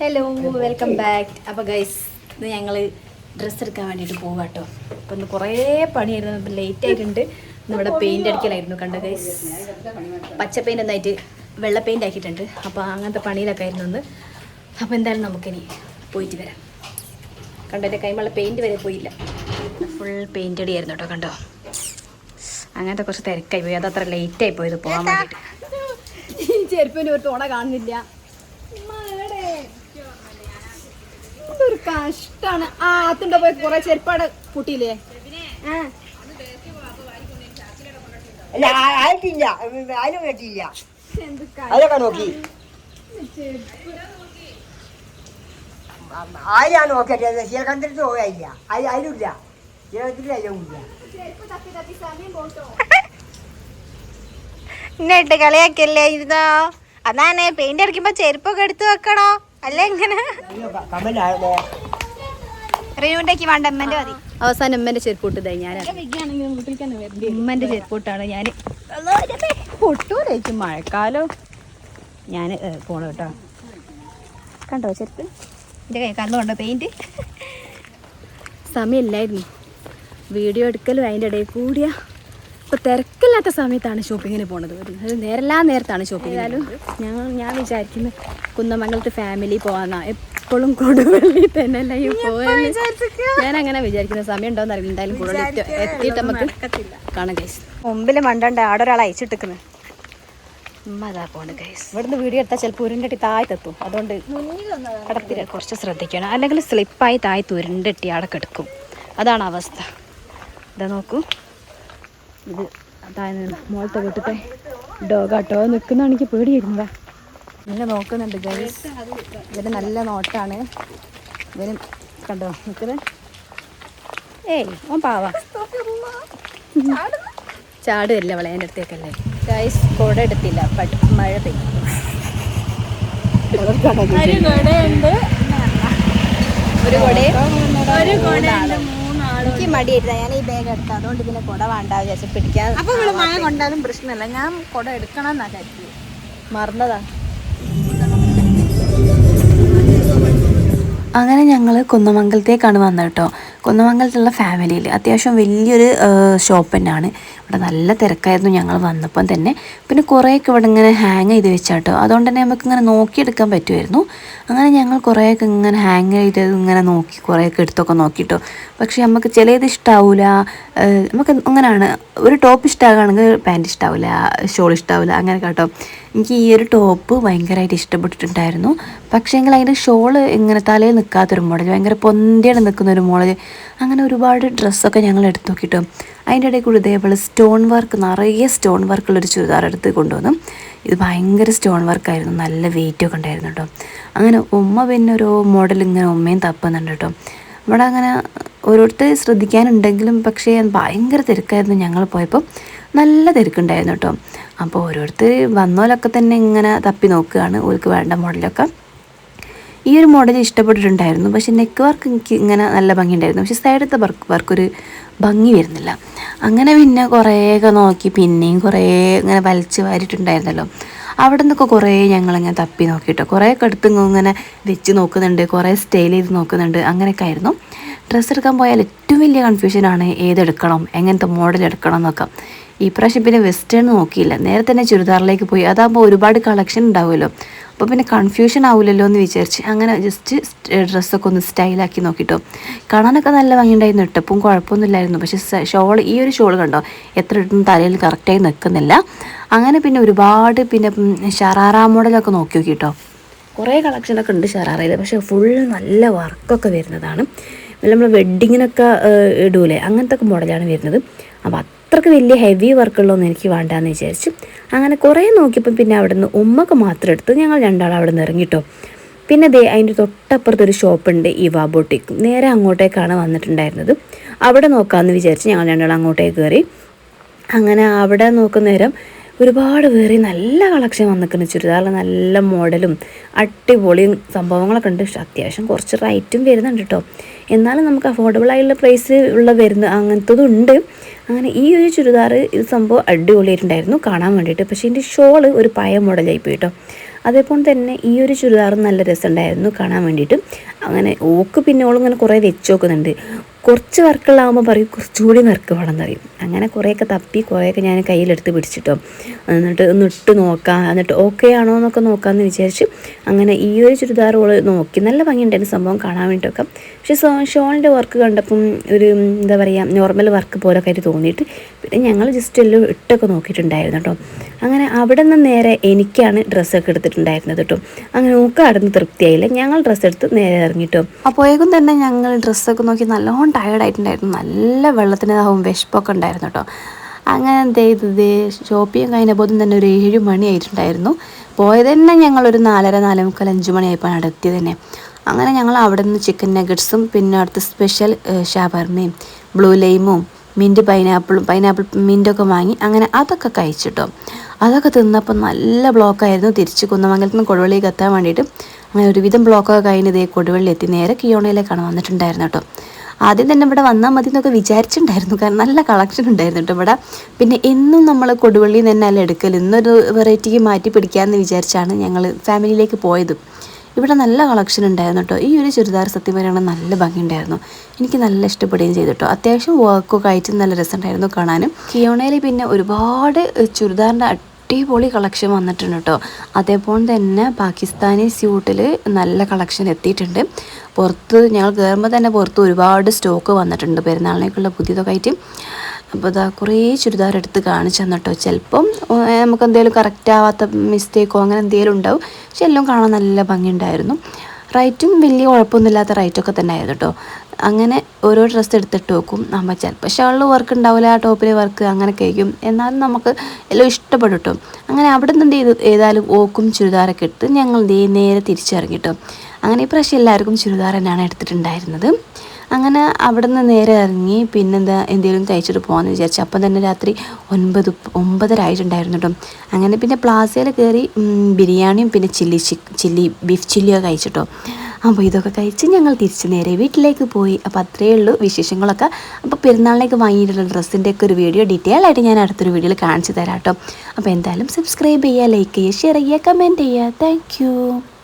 Hello welcome back അപ്പോൾ guys ഇന്ന് ഞങ്ങൾ ഡ്രസ്സ് എടുക്കാൻ വേണ്ടിയിട്ട് പോവാം കേട്ടോ അപ്പോൾ ഇന്ന് കുറേ പണിയായിരുന്നു ഇപ്പം ലേറ്റ് ആയിട്ടുണ്ട്. നമ്മുടെ പെയിന്റ് അടിക്കലായിരുന്നു. കണ്ട ഗൈസ് പച്ച പെയിന്റ് ഒന്നായിട്ട് വെള്ള പെയിന്റ് ആക്കിയിട്ടുണ്ട്. അപ്പോൾ അങ്ങനത്തെ പണിയിലൊക്കെ ആയിരുന്നു ഒന്ന് അപ്പോൾ എന്തായാലും നമുക്കിനി പോയിട്ട് വരാം. കണ്ടോ എന്റെ കൈമുള്ള പെയിന്റ് വരെ പോയില്ല. ഫുൾ പെയിന്റ് അടിയായിരുന്നു കേട്ടോ കണ്ടോ? അങ്ങനത്തെ കുറച്ച് തിരക്കായി പോയി. അതത്ര അത്ര ആയി പോയത് പോകാൻ വേണ്ടിയിട്ട്. ചെരുപ്പിന്റെ ഒരു തോണ കാണുന്നില്ല. കഷ്ടാണ് ആ അതുണ്ടോ പോയി? കുറെ ചെരുപ്പാട് പൂട്ടിയില്ലേ? ആ. അല്ല ആ- ആയിട്ടില്ല അതിനും കേട്ടില്ല അതൊക്കെ നോക്കി. ആയാ നോക്കട്ടെ ശീലകന്ധരത്ത് പോയില്ല അതിലില്ല ശീലകത്തിൽ അതിലുമില്ല എന്നിട്ട് കളിയാക്കല്ലേ ഇരുന്നോ അതാണ് പെയിന്റ് അടിക്കുമ്പോ ചെരുപ്പൊക്കെ എടുത്തു വെക്കണോ? അല്ലേ എങ്ങനെ? റിനുവിന്റെ വേണ്ട അമ്മന്റെ മതി. അവസാനം ഉമ്മന്റെ ചെരുപ്പൂട്ട് ഇതായി ഞാൻ ഉമ്മന്റെ ചെരുപ്പൂട്ടാണ് ഞാൻ പൊട്ടൂലേക്കും മഴക്കാലോ. ഞാൻ പോണ കേട്ടോ. കണ്ടോ ചെരുപ്പ്? എന്റെ കൈ കണ്ണുണ്ടോ പെയിന്റ് സമയമില്ലായിരുന്നു. വീഡിയോ എടുക്കലും അതിന്റെ ഇടയിൽ കൂടിയ. ഇപ്പൊ തിരക്കില്ലാത്ത സമയത്താണ് ഷോപ്പിങ്ങിന് പോണത്. നേരെല്ലാ നേരത്താണ് ഷോപ്പിംഗ് ഞങ്ങൾ ഞാൻ വിചാരിക്കുന്നു കുന്നമംഗലത്ത് ഫാമിലി പോകാന്നാ എപ്പോഴും കൊടുവള്ളി തന്നെ ഞാൻ അങ്ങനെ വിചാരിക്കുന്ന സമയം ഉണ്ടോന്ന് അറിയില്ല. എന്തായാലും കൂടുതൽ എത്തിയിട്ട് നമുക്ക് കാണാം ഗൈസ് മുമ്പിൽ മണ്ടണ്ട ആടെ ഒരാൾ അയച്ചിട്ടിക്കുന്നു അതാ പോണ് ഗൈസ് ഇവിടുന്ന് വീഡിയോ എടുത്താൽ ചിലപ്പോൾ ഉരുണ്ടിട്ട് താഴത്തെത്തും അതുകൊണ്ട് കടത്തിൽ കുറച്ച് ശ്രദ്ധിക്കണം. അല്ലെങ്കിൽ സ്ലിപ്പായി താഴെ തുരുണ്ടെട്ടി അവിടെ കിടക്കും. അതാണ് അവസ്ഥ. ഇതാ നോക്കൂ. ഇത് താഴെ നിന്ന് മോളത്തെ വീട്ടിലത്തെ ഡോഗാട്ടോ നിൽക്കുന്നതാണ് എനിക്ക് പേടിയായിരുന്നതാ. നല്ല നോക്കുന്നുണ്ട് ഗൈസ് ഇവർ നല്ല നോട്ടാണ്. ഇവർ കണ്ടോ? നിൽക്കുന്നത് ഏയ് ഓൻ പാവാ. ചാടുമല്ല അവളെ എന്റെ അടുത്തേക്കല്ലേ. ഗൈസ് കുട എടുത്തില്ല. ബട്ട് മഴ പെയ്യും ഒരു കുടയും ഒരു എനിക്ക് മടിയായിരുന്നു ഞാൻ ഈ ബാഗ് എടുത്ത അതുകൊണ്ട് പിന്നെ കുട വേണ്ട വിചാരിച്ചു പിടിക്കാൻ അപ്പൊ ഇവിടെ മഴ കൊണ്ടാലും പ്രശ്നമില്ല. ഞാൻ കൊട എടുക്കണം എന്നാ കരുതി. മറന്നതാ. അങ്ങനെ ഞങ്ങൾ കുന്നമംഗലത്തേക്കാണ് വന്നത് കേട്ടോ. കുന്നമംഗലത്തുള്ള ഫാമിലിയിൽ അത്യാവശ്യം വലിയൊരു ഷോപ്പ് തന്നെയാണ്. ഇവിടെ നല്ല തിരക്കായിരുന്നു ഞങ്ങൾ വന്നപ്പം തന്നെ. പിന്നെ കുറേയൊക്കെ ഇവിടെ ഇങ്ങനെ ഹാങ് ചെയ്ത് വെച്ചാട്ടോ. അതുകൊണ്ട് തന്നെ നമുക്ക് ഇങ്ങനെ നോക്കിയെടുക്കാൻ പറ്റുമായിരുന്നു. അങ്ങനെ ഞങ്ങൾ കുറേയൊക്കെ ഇങ്ങനെ ഹാങ് ചെയ്ത് ഇങ്ങനെ നോക്കി കുറേയൊക്കെ എടുത്തൊക്കെ നോക്കിയിട്ടോ പക്ഷേ നമുക്ക് ചിലത് ഇഷ്ടാവില്ല നമുക്ക് അങ്ങനെയാണ് ഒരു ടോപ്പ് ഇഷ്ടമാകുകയാണെങ്കിൽ പാന്റ് ഇഷ്ടാവില്ല ഷോൾ ഇഷ്ടാവില്ല അങ്ങനെ കേട്ടോ എനിക്ക് ഈ ഒരു ടോപ്പ് ഭയങ്കരമായിട്ട് ഇഷ്ടപ്പെട്ടിട്ടുണ്ടായിരുന്നു. പക്ഷേ എങ്കിൽ അതിന്റെ ഷോൾ ഇങ്ങനെ തലയിൽ നിൽക്കാത്തൊരു മോഡൽ ഭയങ്കര പൊന്തിയാണ് നിൽക്കുന്ന ഒരു മോഡൽ അങ്ങനെ ഒരുപാട് ഡ്രസ്സൊക്കെ ഞങ്ങൾ എടുത്തു നോക്കിയിട്ടും അതിന്റെ ഇടയിൽ കൂടി ഇതേപോലെ സ്റ്റോൺ വർക്ക് നിറയെ സ്റ്റോൺ വർക്കുള്ളൊരു ചുരിദാർ എടുത്ത് കൊണ്ടുവന്നു. ഇത് ഭയങ്കര സ്റ്റോൺ വർക്കായിരുന്നു നല്ല വെയിറ്റൊക്കെ ഉണ്ടായിരുന്നു കേട്ടോ അങ്ങനെ ഉമ്മ പിന്നെ ഒരു മോഡൽ ഇങ്ങനെ ഉമ്മയും തപ്പുന്നുണ്ട് കേട്ടോ ഇവിടെ അങ്ങനെ ഓരോരുത്തർ ശ്രദ്ധിക്കാനുണ്ടെങ്കിലും പക്ഷേ ഭയങ്കര തിരക്കായിരുന്നു ഞങ്ങൾ പോയപ്പോൾ നല്ല തിരക്കുണ്ടായിരുന്നു കേട്ടോ. അപ്പോൾ ഓരോരുത്തർ വന്നോലൊക്കെ തന്നെ ഇങ്ങനെ തപ്പി നോക്കുകയാണ്. ഓർക്ക് വേണ്ട മോഡലൊക്കെ. ഈ ഒരു മോഡൽ ഇഷ്ടപ്പെട്ടിട്ടുണ്ടായിരുന്നു. പക്ഷേ നെക്ക് വർക്ക് എനിക്ക് ഇങ്ങനെ നല്ല ഭംഗിയുണ്ടായിരുന്നു. പക്ഷേ സൈഡത്തെ വർക്ക് വർക്കൊരു ഭംഗി വരുന്നില്ല. അങ്ങനെ പിന്നെ കുറേയൊക്കെ നോക്കി പിന്നെയും കുറേ ഇങ്ങനെ വലിച്ച് വാരിയിട്ടുണ്ടായിരുന്നല്ലോ. അവിടെ നിന്നൊക്കെ കുറേ ഞങ്ങളിങ്ങനെ തപ്പി നോക്കിയിട്ടോ കുറേയൊക്കെ അടുത്ത് ഇങ്ങനെ വെച്ച് നോക്കുന്നുണ്ട് കുറേ സ്റ്റൈൽ ചെയ്ത് നോക്കുന്നുണ്ട് അങ്ങനെയൊക്കെ ആയിരുന്നു. ഡ്രസ്സ് എടുക്കാൻ പോയാൽ ഏറ്റവും വലിയ കൺഫ്യൂഷനാണ് ഏതെടുക്കണം എങ്ങനത്തെ മോഡൽ എടുക്കണം എന്നൊക്കെ. ഈ പ്രാവശ്യം പിന്നെ വെസ്റ്റേൺ നോക്കിയില്ല. നേരെ തന്നെ ചുരിദാറിലേക്ക് പോയി. അതാകുമ്പോൾ ഒരുപാട് കളക്ഷൻ ഉണ്ടാവുമല്ലോ. അപ്പോൾ പിന്നെ കൺഫ്യൂഷൻ ആവില്ലല്ലോ എന്ന് വിചാരിച്ച് അങ്ങനെ ജസ്റ്റ് ഡ്രസ്സൊക്കെ ഒന്ന് സ്റ്റൈലാക്കി നോക്കിട്ടോ. കാണാനൊക്കെ നല്ല ഭംഗിയുണ്ടായിരുന്നു. ഇട്ടപ്പം കുഴപ്പമൊന്നുമില്ലായിരുന്നു പക്ഷേ ഷോൾ ഈ ഒരു ഷോൾ കണ്ടോ? എത്ര ഇട്ടും തലയിൽ കറക്റ്റായി നിൽക്കുന്നില്ല. അങ്ങനെ പിന്നെ ഒരുപാട് പിന്നെ ഷറാറ മോഡലൊക്കെ നോക്കി നോക്കിട്ടോ. കുറേ കളക്ഷനൊക്കെ ഉണ്ട് ഷറാറയിൽ പക്ഷേ ഫുൾ നല്ല വർക്കൊക്കെ വരുന്നതാണ്. നമ്മൾ വെഡ്ഡിങ്ങിനൊക്കെ ഇടൂലേ? അങ്ങനത്തെ ഒക്കെ മോഡലാണ് വരുന്നത്. അപ്പോൾ അത്രയ്ക്ക് വലിയ ഹെവി വർക്കുള്ളതൊന്നും എനിക്ക് വേണ്ടാന്ന് വിചാരിച്ച്. അങ്ങനെ കുറേ നോക്കിയപ്പോൾ പിന്നെ അവിടെ നിന്ന് ഉമ്മക്ക് മാത്രം എടുത്ത് ഞങ്ങൾ രണ്ടാൾ അവിടെ നിന്ന് ഇറങ്ങിട്ടോ. പിന്നെ ദേ അതിന്റെ തൊട്ടപ്പുറത്തൊരു ഷോപ്പുണ്ട് ഇവാ ബൊട്ടിക് നേരെ അങ്ങോട്ടേക്കാണ് വന്നിട്ടുണ്ടായിരുന്നത്. അവിടെ നോക്കാമെന്ന് വിചാരിച്ച് ഞങ്ങൾ രണ്ടാൾ അങ്ങോട്ടേക്ക് കയറി അങ്ങനെ അവിടെ നോക്കുന്ന നേരം ഒരുപാട് വേറെ നല്ല കളക്ഷൻ വന്നിരിക്കുന്നു ചുരിദാറിൽ നല്ല മോഡലും അടിപൊളിയും സംഭവങ്ങളൊക്കെ ഉണ്ട്. അത്യാവശ്യം കുറച്ച് റൈറ്റും വരുന്നുണ്ട് കേട്ടോ എന്നാലും നമുക്ക് അഫോർഡബിൾ ആയിട്ടുള്ള പ്രൈസ് ഉള്ള വരുന്ന അങ്ങനത്തതും ഉണ്ട്. അങ്ങനെ ഈ ഒരു ചുരിദാർ ഇത് സംഭവം അടിപൊളിയായിട്ടുണ്ടായിരുന്നു കാണാൻ വേണ്ടിയിട്ട്. പക്ഷേ ഇതിന്റെ ഷോൾ ഒരു പഴയ മോഡലായി പോയി കേട്ടോ അതേപോലെ തന്നെ ഈ ഒരു ചുരിദാറും നല്ല രസമുണ്ടായിരുന്നു കാണാൻ വേണ്ടിയിട്ട്. അങ്ങനെ ഓക്ക് പിന്നെ ഓളിങ്ങനെ കുറേ വെച്ച് നോക്കുന്നുണ്ട്. കുറച്ച് വർക്കുള്ളാകുമ്പോൾ പറയും കുറച്ചുകൂടി വർക്ക് വേണം എന്ന് പറയും അങ്ങനെ കുറേയൊക്കെ തപ്പി കുറേയൊക്കെ ഞാൻ കയ്യിലെടുത്ത് പിടിച്ചിട്ടോ. എന്നിട്ട് ഒന്ന് ഇട്ട് നോക്കാം എന്നിട്ട് ഓക്കെ ആണോ എന്നൊക്കെ നോക്കാമെന്ന് വിചാരിച്ച് അങ്ങനെ ഈ ഒരു ചുരിദാർ ഓൾ നോക്കി. നല്ല ഭംഗിയുണ്ടായിരുന്നു സംഭവം കാണാൻ വേണ്ടിയിട്ടൊക്കെ. പക്ഷേ ഷോളിന്റെ വർക്ക് കണ്ടപ്പം ഒരു എന്താ പറയുക നോർമൽ വർക്ക് പോലെ ആയിട്ട് തോന്നിയിട്ട് പിന്നെ ഞങ്ങൾ ജസ്റ്റ് എല്ലാം ഇട്ടൊക്കെ നോക്കിയിട്ടുണ്ടായിരുന്നു കേട്ടോ അങ്ങനെ അവിടെ നിന്ന് നേരെ എനിക്കാണ് ഡ്രസ്സൊക്കെ എടുത്തിട്ടുണ്ടായിരുന്നത് കേട്ടോ അങ്ങനെ നോക്കുക അടന്ന് തൃപ്തിയായില്ല. ഞങ്ങൾ ഡ്രസ്സ് എടുത്ത് നേരെ ഇറങ്ങിട്ടോ അപ്പോഴേക്കും തന്നെ ഞങ്ങൾ ഡ്രസ്സൊക്കെ നോക്കി നല്ലോണം ടയർഡായിട്ടുണ്ടായിരുന്നു നല്ല വെള്ളത്തിന് ദാഹവും വിശപ്പൊക്കെ ഉണ്ടായിരുന്നു കേട്ടോ. അങ്ങനെ എന്ത് ചെയ്തത് ഷോപ്പിങ് കഴിഞ്ഞപ്പോൾ തന്നെ ഒരു ഏഴ് മണി ആയിട്ടുണ്ടായിരുന്നു. പോയത് തന്നെ ഞങ്ങളൊരു നാലര നാലേ മുക്കാൽ അഞ്ച് മണിയായപ്പോൾ അടുത്തിയത് തന്നെ. അങ്ങനെ ഞങ്ങൾ അവിടെ നിന്ന് ചിക്കൻ നഗറ്റ്സും പിന്നെ അടുത്ത് സ്പെഷ്യൽ ഷാബർമയും ബ്ലൂ ലൈമും മിന്റ് പൈനാപ്പിളും പൈനാപ്പിൾ മിന്റൊക്കെ വാങ്ങി അങ്ങനെ അതൊക്കെ കഴിച്ചിട്ടോ അതൊക്കെ തിന്നപ്പോൾ നല്ല ബ്ലോക്കായിരുന്നു തിരിച്ച് കുന്നമംഗലത്ത് നിന്ന് കൊടുവള്ളിക്ക് എത്താൻ വേണ്ടിയിട്ട് അങ്ങനെ ഒരുവിധം ബ്ലോക്കൊക്കെ കഴിഞ്ഞ് ഇതേ കൊടുവള്ളി എത്തി. നേരെ കിയോണയിലേക്കാണ് വന്നിട്ടുണ്ടായിരുന്നു കേട്ടോ. ആദ്യം തന്നെ ഇവിടെ വന്നാൽ മതി എന്നൊക്കെ വിചാരിച്ചിട്ടുണ്ടായിരുന്നു. കാരണം നല്ല കളക്ഷൻ ഉണ്ടായിരുന്നു കേട്ടോ ഇവിടെ. പിന്നെ എന്നും നമ്മൾ കൊടുവള്ളിയിൽ നിന്ന് തന്നെ അല്ല എടുക്കൽ ഇന്നൊരു വെറൈറ്റിക്ക് മാറ്റി പിടിക്കാമെന്ന് വിചാരിച്ചാണ് ഞങ്ങൾ ഫാമിലിയിലേക്ക് പോയത്. ഇവിടെ നല്ല കളക്ഷൻ ഉണ്ടായിരുന്നു കേട്ടോ. ഈ ഒരു ചുരിദാർ സത്യം പറയുകയാണെങ്കിൽ നല്ല ഭംഗിയുണ്ടായിരുന്നു. എനിക്ക് നല്ല ഇഷ്ടപ്പെടുകയും ചെയ്തു കേട്ടോ. അത്യാവശ്യം വർക്കൊക്കെ ആയിട്ട് നല്ല രസമുണ്ടായിരുന്നു കാണാനും. കിയോണയിൽ പിന്നെ ഒരുപാട് ചുരിദാറിന്റെ അടിപൊളി കളക്ഷൻ വന്നിട്ടുണ്ട് കേട്ടോ. അതേപോലെ തന്നെ പാകിസ്ഥാനി സ്യൂട്ടിൽ നല്ല കളക്ഷൻ എത്തിയിട്ടുണ്ട്. പുറത്ത് ഞങ്ങൾ കയറുമ്പോൾ തന്നെ പുറത്ത് ഒരുപാട് സ്റ്റോക്ക് വന്നിട്ടുണ്ട്. പെരുന്നാളിനേക്കുള്ള പുതിയതൊക്കെ ആയിട്ട്. അപ്പോൾ ഇതാ കുറേ ചുരിദാർ എടുത്ത് കാണിച്ചു തന്നിട്ടോ ചിലപ്പം നമുക്ക് എന്തെങ്കിലും കറക്റ്റ് ആവാത്ത മിസ്റ്റേക്കോ അങ്ങനെ എന്തെങ്കിലും ഉണ്ടാവും. പക്ഷെ എല്ലാം കാണാൻ നല്ല ഭംഗിയുണ്ടായിരുന്നു. റൈറ്റും വലിയ കുഴപ്പമൊന്നുമില്ലാത്ത റൈറ്റൊക്കെ തന്നെ ആയിരുന്നു കേട്ടോ. അങ്ങനെ ഓരോ ഡ്രസ്സ് എടുത്തിട്ട് വെക്കും. നമ്മൾ ചിലപ്പോൾ ഷാളിൽ വർക്ക് ഉണ്ടാവില്ല ആ ടോപ്പിൽ വർക്ക് അങ്ങനെ കഴിക്കും. എന്നാലും നമുക്ക് എല്ലാം ഇഷ്ടപ്പെടും അങ്ങനെ അവിടെ നിന്ന് ചെയ്ത്? ഏതായാലും ഓക്കും ചുരിദാറൊക്കെ എടുത്ത് ഞങ്ങൾ ദേ നേരെ തിരിച്ചിറങ്ങിട്ടോ. അങ്ങനെ അങ്ങനെ ഇപ്രാവശ്യം എല്ലാവർക്കും ചുരിദാർ തന്നെയാണ് എടുത്തിട്ടുണ്ടായിരുന്നത്. അങ്ങനെ അവിടെ നിന്ന് നേരെ ഇറങ്ങി പിന്നെന്താ എന്തെങ്കിലും തയ്ച്ചിട്ട് പോകാമെന്ന് വിചാരിച്ചു അപ്പം തന്നെ രാത്രി ഒൻപത് ഒമ്പതര ആയിട്ടുണ്ടായിരുന്നു കേട്ടോ അങ്ങനെ പിന്നെ പ്ലാസയിൽ കയറി ബിരിയാണിയും പിന്നെ ചില്ലി ചില്ലി ബീഫ് ചില്ലിയൊക്കെ കഴിച്ചിട്ടോ അപ്പോൾ ഇതൊക്കെ കഴിച്ച് ഞങ്ങൾ തിരിച്ച് നേരെ വീട്ടിലേക്ക് പോയി. അപ്പോൾ അത്രയേ ഉള്ളൂ വിശേഷങ്ങളൊക്കെ. അപ്പോൾ പെരുന്നാളിലേക്ക് വാങ്ങിയിട്ടുള്ള ഡ്രസ്സിന്റെ ഒക്കെ ഒരു വീഡിയോ ഡീറ്റെയിൽ ആയിട്ട് ഞാൻ അടുത്തൊരു വീഡിയോയിൽ കാണിച്ചു തരാം കേട്ടോ. അപ്പോൾ എന്തായാലും സബ്സ്ക്രൈബ് ചെയ്യുക ലൈക്ക് ചെയ്യുക ഷെയർ ചെയ്യുക കമന്റ് ചെയ്യുക. താങ്ക്